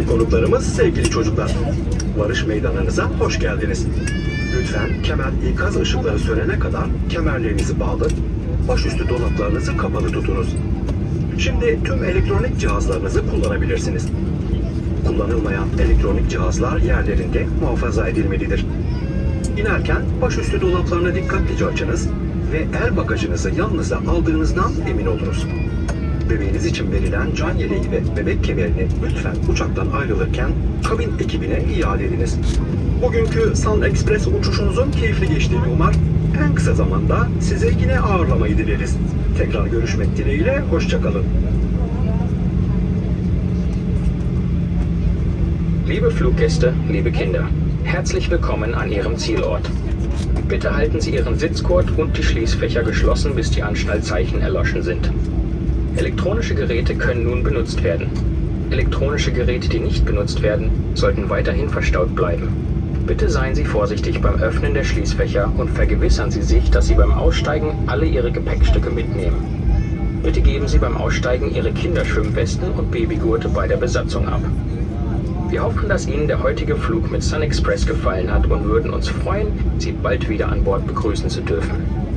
Değerli konuklarımız, sevgili çocuklar. Varış meydanınıza hoş geldiniz. Lütfen kemer ikaz ışıkları sönene kadar kemerlerinizi bağlı, başüstü dolaplarınızı kapalı tutunuz. Şimdi tüm elektronik cihazlarınızı kullanabilirsiniz. Kullanılmayan elektronik cihazlar yerlerinde muhafaza edilmelidir. İnerken başüstü dolaplarını dikkatlice açınız ve el bagajınızı yanınıza aldığınızdan emin olunuz. Bebeğiniz için verilen can yeleği ve bebek kemerini lütfen uçaktan ayrılırken kabin ekibine iade ediniz. Bugünkü Sun Express uçuşunuzun keyifli geçtiğini umar, en kısa zamanda size yine ağırlamayı dileriz. Tekrar görüşmek dileğiyle, hoşçakalın. Liebe Fluggäste, liebe Kinder, herzlich willkommen an Ihrem Zielort. Bitte halten Sie Ihren Sitzgurt und die Schließfächer geschlossen, bis die Anschnallzeichen erloschen sind. Elektronische Geräte können nun benutzt werden. Elektronische Geräte, die nicht benutzt werden, sollten weiterhin verstaut bleiben. Bitte seien Sie vorsichtig beim Öffnen der Schließfächer und vergewissern Sie sich, dass Sie beim Aussteigen alle Ihre Gepäckstücke mitnehmen. Bitte geben Sie beim Aussteigen Ihre Kinderschwimmwesten und Babygurte bei der Besatzung ab. Wir hoffen, dass Ihnen der heutige Flug mit Sun Express gefallen hat und würden uns freuen, Sie bald wieder an Bord begrüßen zu dürfen.